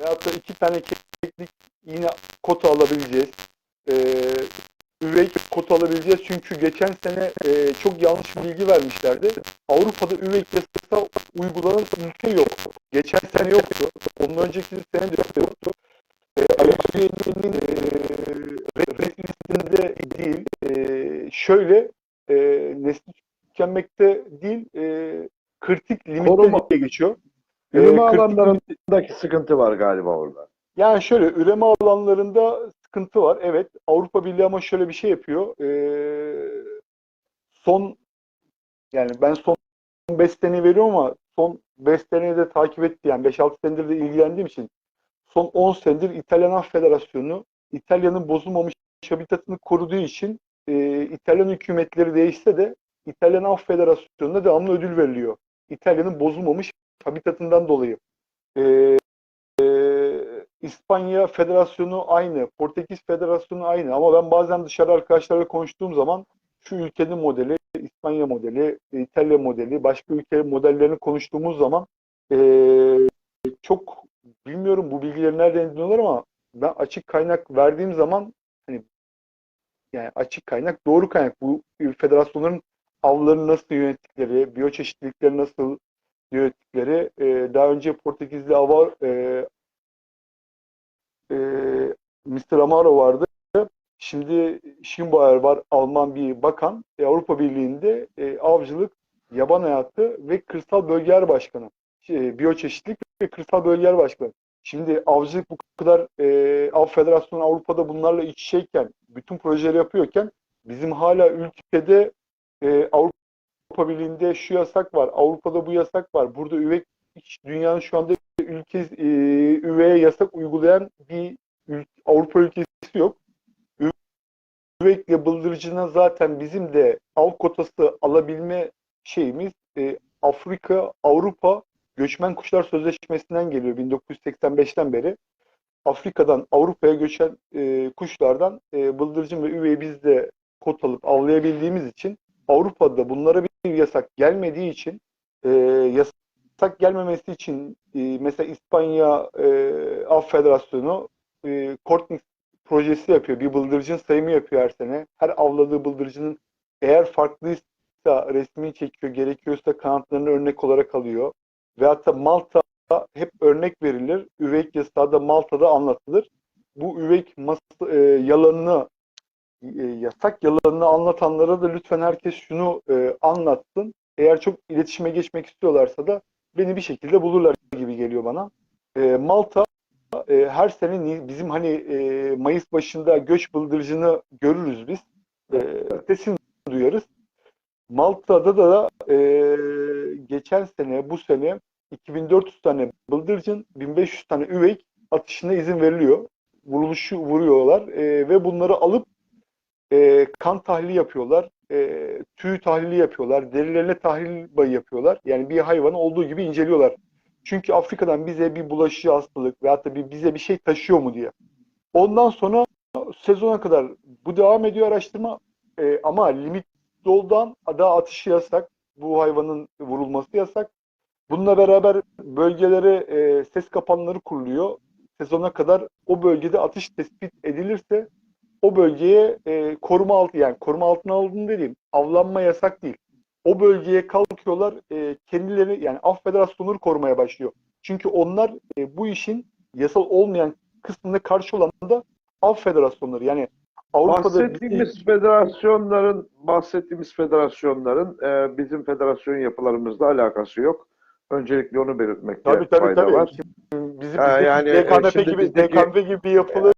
Veyahut da iki tane keklik yine kota alabileceğiz. Ee, üvey kota alabileceğiz. Çünkü geçen sene e, çok yanlış bir bilgi vermişlerdi. Avrupa'da üvey yasası uygulanan ülke yok. Geçen sene yoktu. Ondan önceki sene de yoktu. E, IFBB'nin e, red listinde değil. E, şöyle e, nesli tükenmekte değil e, kritik limitte Koruma- diye geçiyor. E, Üreme kritik alanlarındaki sıkıntı var galiba orada. yani şöyle üreme alanlarında sıkıntı var. Evet Avrupa Birliği ama şöyle bir şey yapıyor. Ee, son yani ben son 5 sene veriyorum ama son 5 seneyi de takip etti. Yani 5-6 senedir de ilgilendiğim için son 10 senedir İtalyan Af Federasyonu İtalya'nın bozulmamış habitatını koruduğu için e, İtalyan hükümetleri değişse de İtalyan Af Federasyonu'na devamlı ödül veriliyor. İtalya'nın bozulmamış habitatından dolayı. Ee, ee, İspanya Federasyonu aynı, Portekiz Federasyonu aynı ama ben bazen dışarı arkadaşlarla konuştuğum zaman şu ülkenin modeli, İspanya modeli, İtalya modeli, başka ülke modellerini konuştuğumuz zaman ee, çok bilmiyorum bu bilgileri nereden ediniyorlar ama ben açık kaynak verdiğim zaman hani yani açık kaynak doğru kaynak bu federasyonların avlarını nasıl yönettikleri, biyoçeşitlilikleri nasıl yönettikleri e, daha önce Portekizli Ava e, e, Mr. Amaro vardı. Şimdi Schimbayer var Alman bir bakan. E, Avrupa Birliği'nde e, avcılık, yaban hayatı ve kırsal bölgeler başkanı. Şey, biyoçeşitlik ve kırsal bölgeler başkanı. Şimdi avcılık bu kadar e, Av Federasyonu Avrupa'da bunlarla iç içeyken, bütün projeleri yapıyorken bizim hala ülkede e, Avrupa Avrupa Birliği'nde şu yasak var, Avrupa'da bu yasak var. Burada üvey dünyanın şu anda ülke e, üveye yasak uygulayan bir ül- Avrupa ülkesi yok. Üvekle bıldırıcına zaten bizim de av kotası alabilme şeyimiz e, Afrika, Avrupa Göçmen Kuşlar Sözleşmesi'nden geliyor 1985'ten beri. Afrika'dan Avrupa'ya göçen e, kuşlardan e, bıldırcın ve üveyi biz de kot alıp avlayabildiğimiz için Avrupa'da bunlara bir yasak gelmediği için e, yasak gelmemesi için e, mesela İspanya e, Av Federasyonu e, Kortnix projesi yapıyor. Bir bıldırcın sayımı yapıyor her sene. Her avladığı bıldırcının eğer farklıysa resmi çekiyor, gerekiyorsa kanatlarını örnek olarak alıyor. Ve hatta Malta hep örnek verilir. Üveyik yasağı da Malta'da anlatılır. Bu üveyik mas- e, yalanını yasak yalanını anlatanlara da lütfen herkes şunu e, anlatsın. Eğer çok iletişime geçmek istiyorlarsa da beni bir şekilde bulurlar gibi geliyor bana. E, Malta e, her sene bizim hani e, Mayıs başında göç bıldırcını görürüz biz. E, sesini duyarız. Malta'da da e, geçen sene bu sene 2400 tane bıldırcın, 1500 tane üveyik atışına izin veriliyor. Vuruluşu vuruyorlar e, ve bunları alıp e, kan tahlili yapıyorlar, e, tüy tahlili yapıyorlar, derilerine tahlil bayı yapıyorlar. Yani bir hayvanı olduğu gibi inceliyorlar. Çünkü Afrika'dan bize bir bulaşıcı hastalık veyahut da bir, bize bir şey taşıyor mu diye. Ondan sonra sezona kadar bu devam ediyor araştırma E, ama limit doldan daha atışı yasak. Bu hayvanın vurulması yasak. Bununla beraber bölgelere e, ses kapanları kuruluyor. Sezona kadar o bölgede atış tespit edilirse o bölgeye e, koruma altı yani koruma altına aldığını dediğim avlanma yasak değil. O bölgeye kalkıyorlar e, kendileri yani Af Federasyonları korumaya başlıyor. Çünkü onlar e, bu işin yasal olmayan kısmına karşı olan da Af Federasyonları yani Avrupa'da Bahsettiğimiz federasyonların bahsettiğimiz federasyonların e, bizim federasyon yapılarımızla alakası yok. Öncelikle onu belirtmekte tabii tabii fayda tabii. var. Bizim, bizim Ha, yani, e, DKNP şimdi gibi bizdeki- DKNP gibi bir yapıları yok.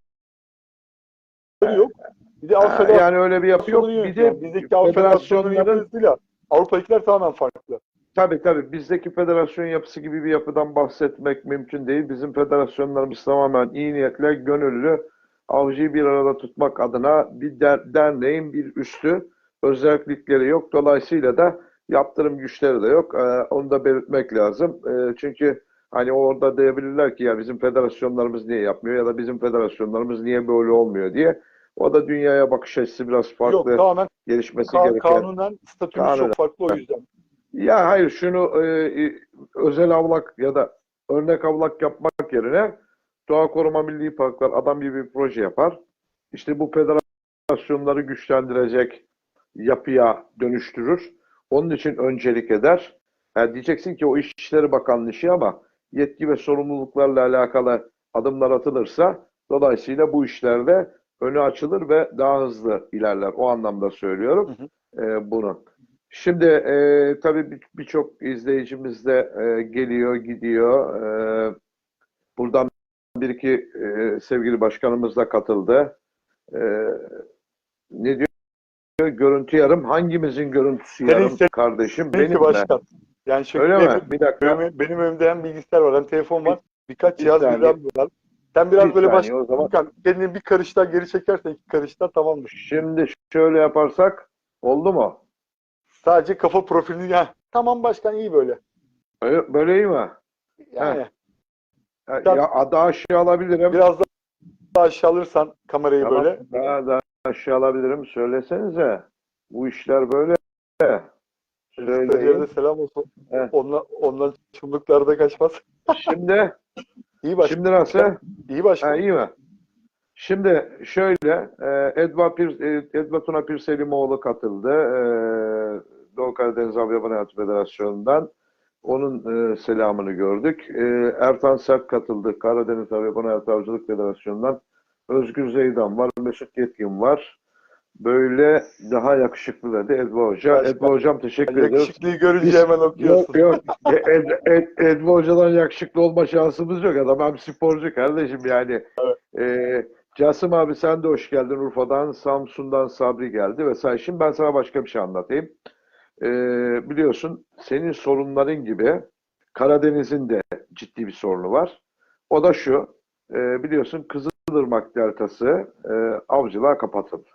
Ha, Federasyonu yani öyle bir yapı yok. Bir de bizdeki Av Federasyonu'nun federasyonların yapısıyla Avrupa'dakiler tamamen farklı. Tabii tabii bizdeki federasyon yapısı gibi bir yapıdan bahsetmek mümkün değil. Bizim federasyonlarımız tamamen iyi niyetle, gönüllü, avcıyı bir arada tutmak adına bir der- derneğin bir üstü özellikleri yok. Dolayısıyla da yaptırım güçleri de yok. Ee, onu da belirtmek lazım. Ee, çünkü hani orada diyebilirler ki ya bizim federasyonlarımız niye yapmıyor ya da bizim federasyonlarımız niye böyle olmuyor diye. O da dünyaya bakış açısı biraz farklı Yok tamamen gelişmesi ka- gereken. kanunen statümüz Kanunen. çok farklı o yüzden. Ya hayır şunu e, e, özel avlak ya da örnek avlak yapmak yerine Doğa Koruma Milli Parklar adam gibi bir proje yapar. İşte bu federasyonları güçlendirecek yapıya dönüştürür. Onun için öncelik eder. Yani diyeceksin ki o İçişleri Bakanlığı işi ama yetki ve sorumluluklarla alakalı adımlar atılırsa dolayısıyla bu işlerde önü açılır ve daha hızlı ilerler. O anlamda söylüyorum e, bunu. Şimdi e, tabii bir- birçok izleyicimiz de e, geliyor, gidiyor. E, buradan bir iki e, sevgili başkanımız da katıldı. E, ne diyor? Görüntü yarım. Hangimizin görüntüsü yarım senin- kardeşim? Benim mi? başkan. Yani şöyle Öyle mi? benim, Bir dakika. benim, benim önümde hem bilgisayar var hem telefon var. Birkaç bir cihaz birden var. Sen biraz Bir böyle başkan o zaman. kendini bir karıştan geri çekersen iki karıştan tamamdır. Şimdi şöyle yaparsak oldu mu? Sadece kafa profilini ya tamam başkan iyi böyle. Böyle, böyle iyi mi? Yani Ya, Tamam. ya adı aşağı alabilirim. biraz daha aşağı alırsan kamerayı Tamam, böyle. Daha da aşağı alabilirim. Söylesenize. Bu işler böyle. Söyleyin. selam olsun. Evet. Ondan, ondan çımlıklarda kaçmaz. Şimdi, İyi başkan. şimdi nasıl? İyi başkan. Ha, iyi mi? Şimdi şöyle, e, Edva, Pir, e, Edva Tuna Pirselimoğlu katıldı. E, Doğu Karadeniz Avyaman Hayatı Federasyonu'ndan. Onun e, selamını gördük. E, Ertan Sert katıldı. Karadeniz Avyaman Hayatı Avcılık Federasyonu'ndan. Özgür Zeydan var, Mesut Yetkin var. Böyle daha yakışıklı dedi Edva Hoca. Edva Hocam teşekkür ederiz. Yakışıklıyı görünce Biz- hemen okuyorsun. Yok yok. Ed, Ed, Edva Hoca'dan yakışıklı olma şansımız yok. Adam hem sporcu kardeşim yani. Ee, Casım abi sen de hoş geldin Urfa'dan. Samsun'dan Sabri geldi vesaire. Şimdi ben sana başka bir şey anlatayım. Ee, biliyorsun senin sorunların gibi Karadeniz'in de ciddi bir sorunu var. O da şu. e, biliyorsun Kızılırmak Deltası e, avcılığa kapatıldı.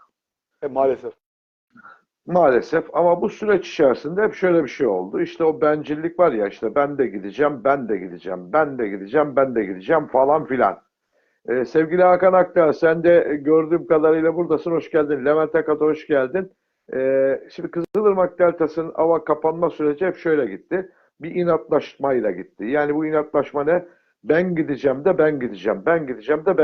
E, maalesef. Maalesef ama bu süreç içerisinde hep şöyle bir şey oldu. İşte o bencillik var ya işte ben de gideceğim, ben de gideceğim, ben de gideceğim, ben de gideceğim falan filan. Ee, sevgili Hakan Akdağ sen de gördüğüm kadarıyla buradasın. Hoş geldin. Levent Akat'a hoş geldin. Ee, şimdi Kızılırmak Deltası'nın ava kapanma süreci hep şöyle gitti. Bir inatlaşmayla gitti. Yani bu inatlaşma ne? Ben gideceğim de ben gideceğim, ben gideceğim de ben